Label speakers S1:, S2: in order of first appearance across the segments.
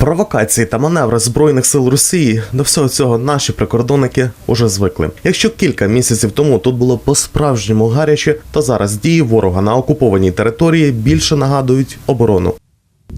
S1: Провокації та маневри збройних сил Росії до всього цього наші прикордонники уже звикли. Якщо кілька місяців тому тут було по-справжньому гаряче, то зараз дії ворога на окупованій території більше нагадують оборону.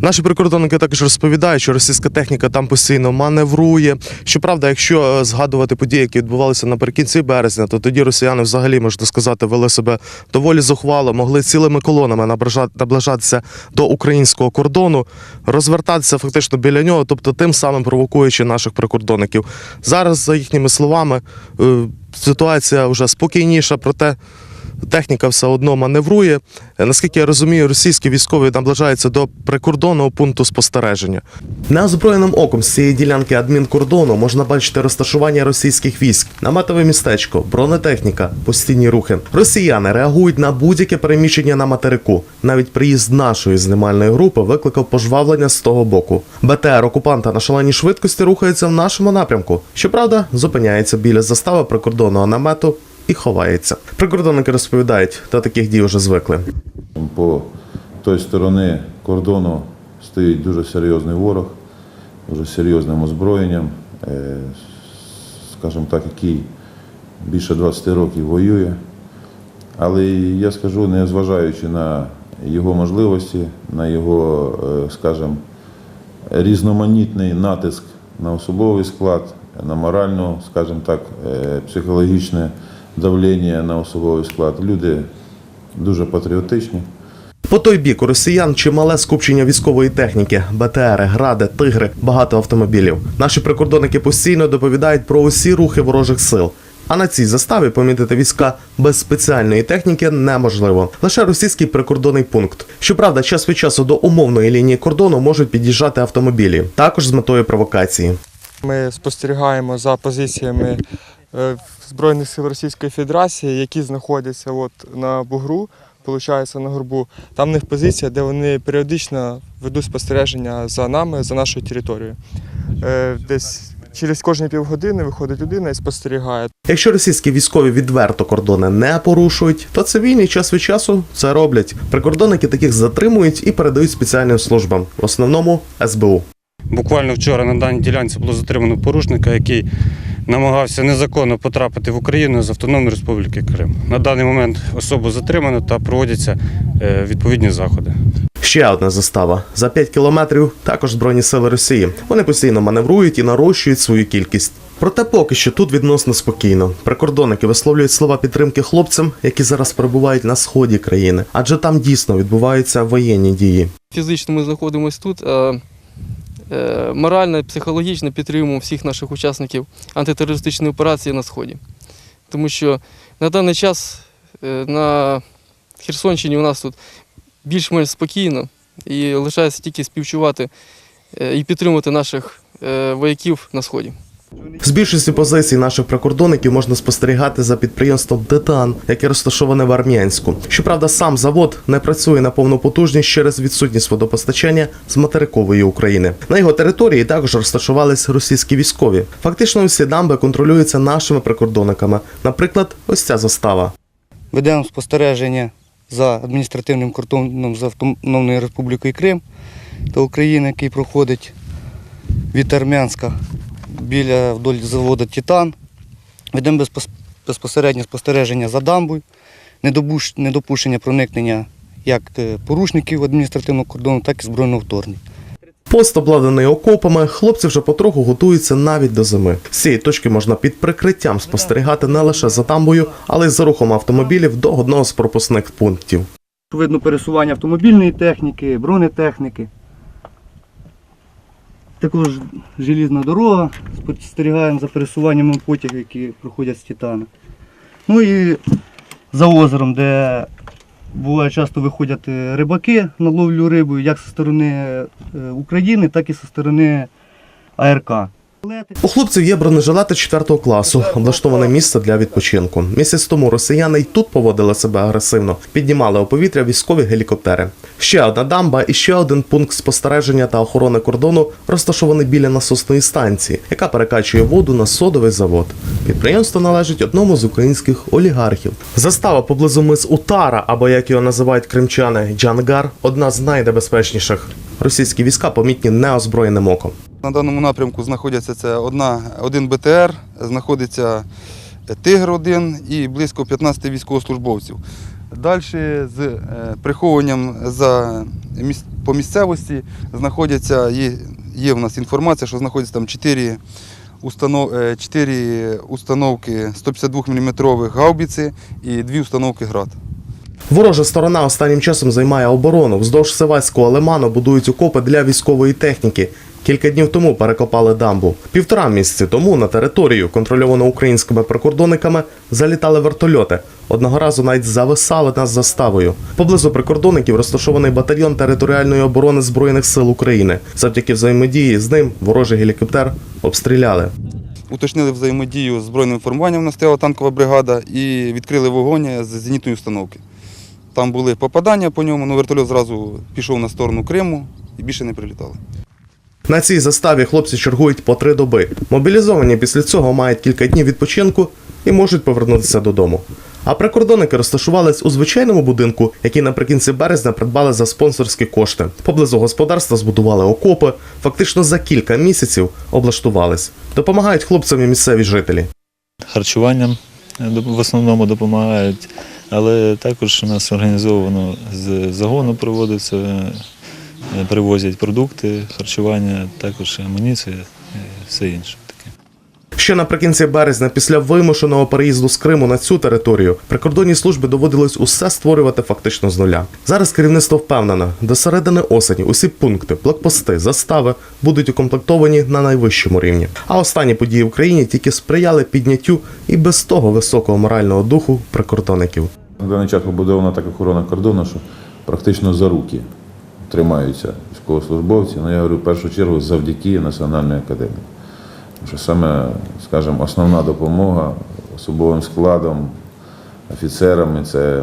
S1: Наші прикордонники також розповідають, що російська техніка там постійно маневрує. Щоправда, якщо е, згадувати події, які відбувалися наприкінці березня, то тоді росіяни взагалі можна сказати вели себе доволі зухвало, могли цілими колонами наближатися до українського кордону, розвертатися фактично біля нього, тобто тим самим провокуючи наших прикордонників. Зараз, за їхніми словами, е, ситуація вже спокійніша, проте техніка все одно маневрує. Наскільки я розумію, російські військові наближаються до прикордонного пункту спостереження. Неозброєним оком з цієї ділянки адмінкордону можна бачити розташування російських військ, наметове містечко, бронетехніка, постійні рухи. Росіяни реагують на будь-яке переміщення на материку. Навіть приїзд нашої знімальної групи викликав пожвавлення з того боку. БТР окупанта на шаленій швидкості рухається в нашому напрямку. Щоправда, зупиняється біля застави прикордонного намету і ховається. Прикордонники розповідають, до таких дій вже звикли.
S2: По той сторони кордону стоїть дуже серйозний ворог, дуже серйозним озброєнням, е, скажімо так, який більше 20 років воює. Але я скажу, не зважаючи на його можливості, на його, е, скажімо, різноманітний натиск на особовий склад, на моральну, скажімо так, е, психологічне давлення на особовий склад. Люди дуже патріотичні.
S1: По той бік у росіян чимале скупчення військової техніки, БТРи, гради, тигри, багато автомобілів. Наші прикордонники постійно доповідають про усі рухи ворожих сил. А на цій заставі помітити війська без спеціальної техніки неможливо. Лише російський прикордонний пункт. Щоправда, час від часу до умовної лінії кордону можуть під'їжджати автомобілі, також з метою провокації.
S3: Ми спостерігаємо за позиціями Збройних сил Російської Федерації, які знаходяться от на бугру, виходить, на горбу. Там в них позиція, де вони періодично ведуть спостереження за нами, за нашою територією. Е, Десь через кожні півгодини виходить людина і спостерігає.
S1: Якщо російські військові відверто кордони не порушують, то цивільні час від часу це роблять. Прикордонники таких затримують і передають спеціальним службам, в основному СБУ.
S4: Буквально вчора на даній ділянці було затримано порушника, який намагався незаконно потрапити в Україну з Автономної Республіки Крим. На даний момент особу затримано та проводяться е, відповідні заходи.
S1: Ще одна застава за 5 кілометрів. Також збройні сили Росії. Вони постійно маневрують і нарощують свою кількість. Проте поки що тут відносно спокійно. Прикордонники висловлюють слова підтримки хлопцям, які зараз перебувають на сході країни, адже там дійсно відбуваються воєнні дії.
S5: Фізично ми знаходимося тут, а е, морально і психологічно підтримуємо всіх наших учасників антитерористичної операції на Сході. Тому що на даний час е, на Херсонщині у нас тут більш-менш спокійно і лишається тільки співчувати е, і підтримувати наших е, вояків на Сході.
S1: З більшості позицій наших прикордонників можна спостерігати за підприємством Титан, яке розташоване в Армянську. Щоправда, сам завод не працює на повну потужність через відсутність водопостачання з материкової України. На його території також розташувались російські військові. Фактично, усі дамби контролюються нашими прикордонниками. Наприклад, ось ця застава.
S6: Ведемо спостереження за адміністративним кордоном з Автономною Республікою Крим та України, який проходить від Армянська біля вдоль заводу Титан. Ведемо безпосереднє спостереження за дамбою, недопущення проникнення як е, порушників адміністративного кордону, так і збройного вторгнення.
S1: Пост обладнаний окопами, хлопці вже потроху готуються навіть до зими. З цієї точки можна під прикриттям спостерігати не лише за дамбою, але й за рухом автомобілів до одного з пропускних пунктів.
S6: Видно пересування автомобільної техніки, бронетехніки. Також желізна дорога. Спостерігаємо за пересуванням потягів, які проходять з Титана. Ну і за озером, де буває часто виходять е, рибаки на ловлю риби, як зі сторони е, України, так і зі сторони АРК.
S1: У хлопців є бронежилети 4 класу, облаштоване місце для відпочинку. Місяць тому росіяни й тут поводили себе агресивно, піднімали у повітря військові гелікоптери. Ще одна дамба і ще один пункт спостереження та охорони кордону розташований біля насосної станції, яка перекачує воду на содовий завод. Підприємство належить одному з українських олігархів. Застава поблизу мис Утара, або як його називають кримчани, Джангар, одна з найнебезпечніших. Російські війська помітні неозброєним оком.
S7: На даному напрямку знаходяться це одна, один БТР, знаходиться Тигр-1 і близько 15 військовослужбовців. Далі з е, приховуванням за по місцевості знаходяться, є, є в нас інформація, що знаходяться там 4, установ, е, 4 установки 152 мм гаубиці і 2 установки град.
S1: Ворожа сторона останнім часом займає оборону. Вздовж Севаського лиману будують окопи для військової техніки. Кілька днів тому перекопали дамбу. Півтора місяці тому на територію, контрольовану українськими прикордонниками, залітали вертольоти. Одного разу навіть зависали над заставою. Поблизу прикордонників розташований батальйон територіальної оборони Збройних сил України. Завдяки взаємодії з ним ворожий гелікоптер обстріляли.
S7: Уточнили взаємодію з збройним формуванням, в нас стояла танкова бригада, і відкрили вогонь з зенітної установки. Там були попадання по ньому, але вертольот зразу пішов на сторону Криму і більше не прилітали.
S1: На цій заставі хлопці чергують по три доби. Мобілізовані після цього мають кілька днів відпочинку і можуть повернутися додому. А прикордонники розташувались у звичайному будинку, який наприкінці березня придбали за спонсорські кошти. Поблизу господарства збудували окопи, фактично за кілька місяців облаштувались. Допомагають хлопцям і місцеві жителі.
S8: харчуванням е, в основному допомагають, але також у нас організовано з загону проводиться, е, привозять продукти, харчування, також амуніція і все інше.
S1: Ще наприкінці березня, після вимушеного переїзду з Криму на цю територію, прикордонній службі доводилось усе створювати фактично з нуля. Зараз керівництво впевнене, до середини осені усі пункти, блокпости, застави будуть укомплектовані на найвищому рівні. А останні події в країні тільки сприяли підняттю і без того високого морального духу прикордонників.
S2: На даний час побудована така охорона кордону, що практично за руки тримаються військовослужбовці. Ну, я говорю, в першу чергу завдяки Національній академії. Що саме, скажімо, основна допомога особовим складом, офіцерами це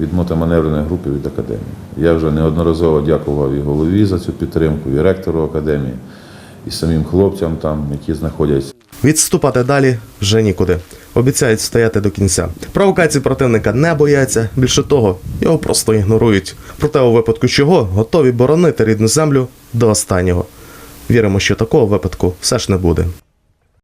S2: від мотоманевреної групи від академії. Я вже неодноразово дякував і голові за цю підтримку, і ректору академії, і самим хлопцям там, які знаходяться.
S1: Відступати далі вже нікуди. Обіцяють стояти до кінця. Провокацій противника не бояться. Більше того, його просто ігнорують. Проте, у випадку чого готові боронити рідну землю до останнього. Віримо, що такого випадку все ж не буде.